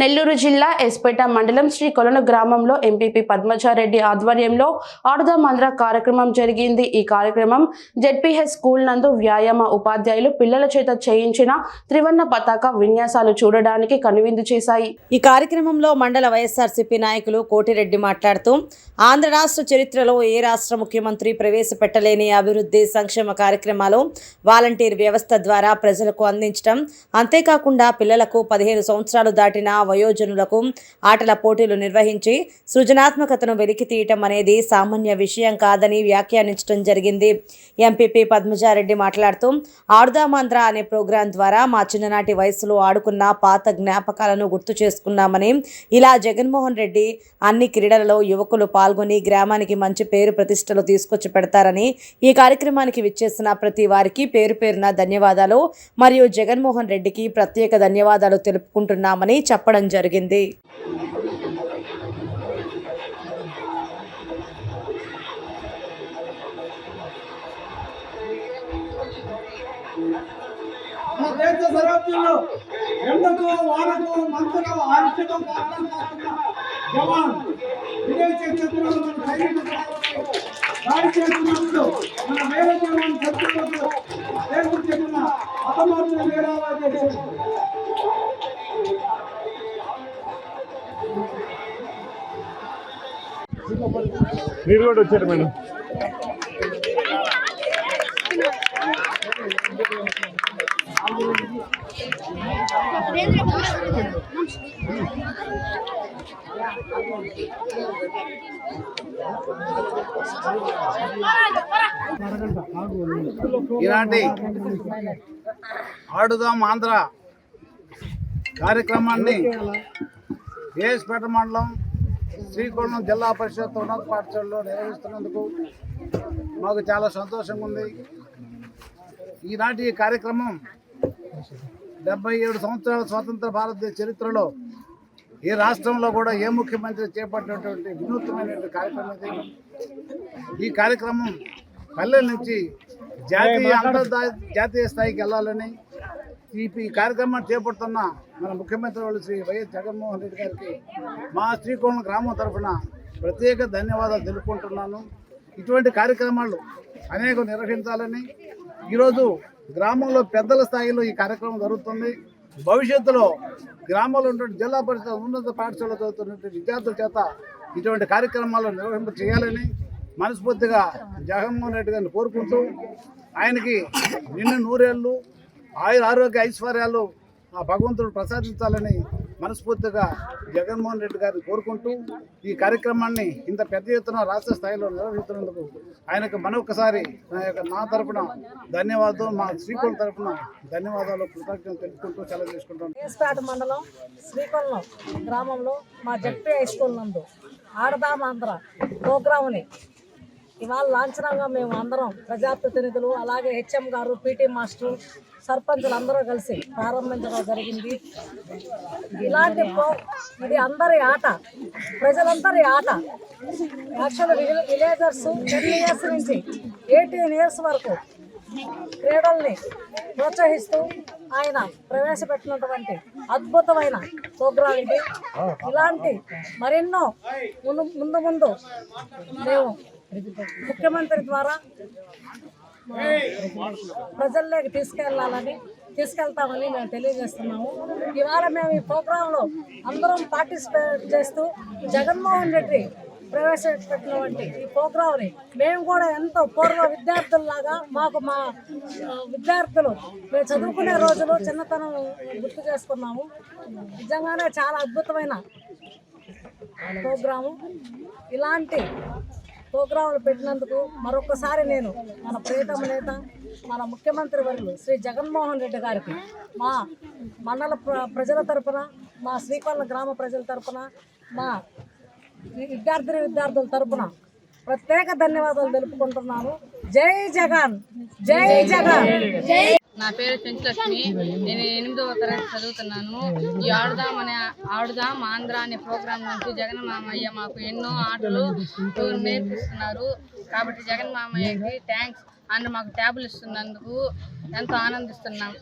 నెల్లూరు జిల్లా ఎస్పేట మండలం శ్రీ కొలను గ్రామంలో ఎంపీపీ పద్మజారెడ్డి ఆధ్వర్యంలో ఆడుదామంద్ర కార్యక్రమం జరిగింది. ఈ కార్యక్రమం జెడ్పీహెచ్ స్కూల్ నందు వ్యాయామ ఉపాధ్యాయులు పిల్లల చేత చేయించిన త్రివర్ణ పతాక విన్యాసాలు చూడడానికి కనువిందు చేశాయి. ఈ కార్యక్రమంలో మండల వైఎస్ఆర్సీపీ నాయకులు కోటిరెడ్డి మాట్లాడుతూ ఆంధ్ర రాష్ట్ర చరిత్రలో ఏ రాష్ట్ర ముఖ్యమంత్రి ప్రవేశపెట్టలేని అభివృద్ధి సంక్షేమ కార్యక్రమాలు వాలంటీర్ వ్యవస్థ ద్వారా ప్రజలకు అందించడం అంతేకాకుండా పిల్లలకు పదిహేను సంవత్సరాలు దాటిన వయోజనులకు ఆటల పోటీలు నిర్వహించి సృజనాత్మకతను వెలికి తీయటం అనేది సామాన్య విషయం కాదని వ్యాఖ్యానించడం జరిగింది. ఎంపీపీ పద్మజారెడ్డి మాట్లాడుతూ ఆడుదామాంధ్ర అనే ప్రోగ్రాం ద్వారా మా చిన్ననాటి వయసులో ఆడుకున్న పాత జ్ఞాపకాలను గుర్తు చేసుకున్నామని ఇలా జగన్మోహన్ రెడ్డి అన్ని క్రీడలలో యువకులు పాల్గొని గ్రామానికి మంచి పేరు ప్రతిష్టలు తీసుకొచ్చి పెడతారని ఈ కార్యక్రమానికి విచ్చేసిన ప్రతి వారికి పేరు పేరున ధన్యవాదాలు. మరియు జగన్మోహన్ రెడ్డికి ప్రత్యేక ధన్యవాదాలు తెలుపుకుంటున్నామని చెప్పడం జరిగింది. మన దేశ సరిహద్దుల్లో ఎండకు వానకు కారణం కాకుండా జవాన్ విదేశీ శత్రువులు సైనికులు దాడి చేస్తున్నప్పుడు మీరు కూడా వచ్చారు మేడం. ఇలాంటి ఆడుదాం ఆంధ్ర కార్యక్రమాన్ని ఏఎస్పేట మండలం శ్రీకాకుళం జిల్లా పరిషత్ ఉన్నత పాఠశాలలో నిర్వహిస్తున్నందుకు మాకు చాలా సంతోషంగా ఉంది. ఈనాటి ఈ కార్యక్రమం డెబ్బై ఏడు సంవత్సరాల స్వాతంత్ర భారతదేశ చరిత్రలో ఏ రాష్ట్రంలో కూడా ఏ ముఖ్యమంత్రి చేపట్టినటువంటి వినూత్నమైనటువంటి కార్యక్రమం ఇది. ఈ కార్యక్రమం పల్లెల నుంచి జాతీయ అంతర్జాతీయ స్థాయికి వెళ్ళాలని ఈ ఈ కార్యక్రమాన్ని చేపడుతున్న మన ముఖ్యమంత్రి వాళ్ళు శ్రీ వైఎస్ జగన్మోహన్ రెడ్డి గారికి మా శ్రీకోణం గ్రామం తరఫున ప్రత్యేక ధన్యవాదాలు తెలుపుకుంటున్నాను. ఇటువంటి కార్యక్రమాలు అనేక నిర్వహించాలని ఈరోజు గ్రామంలో పెద్దల స్థాయిలో ఈ కార్యక్రమం జరుగుతుంది. భవిష్యత్తులో గ్రామంలో ఉన్నటువంటి జిల్లా పరిషత్ ఉన్నత పాఠశాల చదువుతున్నటువంటి విద్యార్థుల చేత ఇటువంటి కార్యక్రమాలు నిర్వహింప చేయాలని మనస్ఫూర్తిగా జగన్మోహన్ రెడ్డి గారిని కోరుకుంటూ ఆయనకి నిన్న నూరేళ్ళు ఆయుర ఆరోగ్య ఐశ్వర్యాలు ఆ భగవంతుడు ప్రసాదించాలని మనస్ఫూర్తిగా జగన్మోహన్ రెడ్డి గారిని కోరుకుంటూ ఈ కార్యక్రమాన్ని ఇంత పెద్ద ఎత్తున రాష్ట్ర స్థాయిలో నిర్వహిస్తున్నందుకు ఆయనకు మరొకసారి నా యొక్క నా తరపున ధన్యవాదాలు మా శ్రీకోళ తరపున ధన్యవాదాలు కృతజ్ఞతలు తెలుపుకుంటూ సెలవు చేసుకుంటాం కేసుపేట మండలం శ్రీకొల్లం గ్రామంలో మా జడ్పీ హై స్కూల్ నందు ఆడదామాంధ్ర ప్రోగ్రాంని ఇవాళ లాంఛనంగా మేము అందరం ప్రజాప్రతినిధులు అలాగే హెచ్ఎం గారు పీటీ మాస్టర్ సర్పంచులు అందరూ కలిసి ప్రారంభించడం జరిగింది. ఇలాంటి ఇది అందరి ఆట ప్రజలందరి ఆట. యాక్చువల్ విలేజర్స్ టెన్ ఇయర్స్ నుంచి ఎయిటీన్ ఇయర్స్ వరకు క్రీడల్ని ప్రోత్సహిస్తూ ఆయన ప్రవేశపెట్టినటువంటి అద్భుతమైన ప్రోగ్రాం ఇది. ఇలాంటి మరెన్నో ముందు ముందు ముందు మేము ముఖ్యమంత్రి ద్వారా ప్రజల్లోకి తీసుకెళ్ళాలని తీసుకెళ్తామని మేము తెలియజేస్తున్నాము. ఇవాళ మేము ఈ ప్రోగ్రాంలో అందరం పార్టిసిపేట్ చేస్తూ జగన్మోహన్ రెడ్డి ప్రవేశపెట్టినటువంటి ఈ ప్రోగ్రాంని మేము కూడా ఎంతో పూర్వ విద్యార్థుల్లాగా మాకు మా విద్యార్థులు మేము చదువుకునే రోజులు చిన్నతనం గుర్తు చేసుకున్నాము. నిజంగానే చాలా అద్భుతమైన ప్రోగ్రాము. ఇలాంటి ప్రోగ్రాములు పెట్టినందుకు మరొకసారి నేను మన ప్రియతమ నేత మన ముఖ్యమంత్రి వర్యులు శ్రీ జగన్మోహన్ రెడ్డి గారికి మా మండల ప్ర- ప్రజల తరపున మా శ్రీకాకుళం గ్రామ ప్రజల తరపున మా విద్యార్థిని విద్యార్థుల తరపున ప్రత్యేక ధన్యవాదాలు తెలుపుకుంటున్నాను. జై జగన్! జై జగన్! నా పేరు చెంచులక్ష్మి నేను ఎనిమిదవ తరగతి చదువుతున్నాను. ఈ ఆడుదాం అనే ఆడుదాం ఆంధ్ర అనే ప్రోగ్రాం నుంచి జగన్ మామయ్య మాకు ఎన్నో ఆటలు నేర్పిస్తున్నారు. కాబట్టి జగన్ మామయ్యకి థ్యాంక్స్ అండ్ మాకు ట్యాబులు ఇస్తున్నందుకు ఎంతో ఆనందిస్తున్నాం.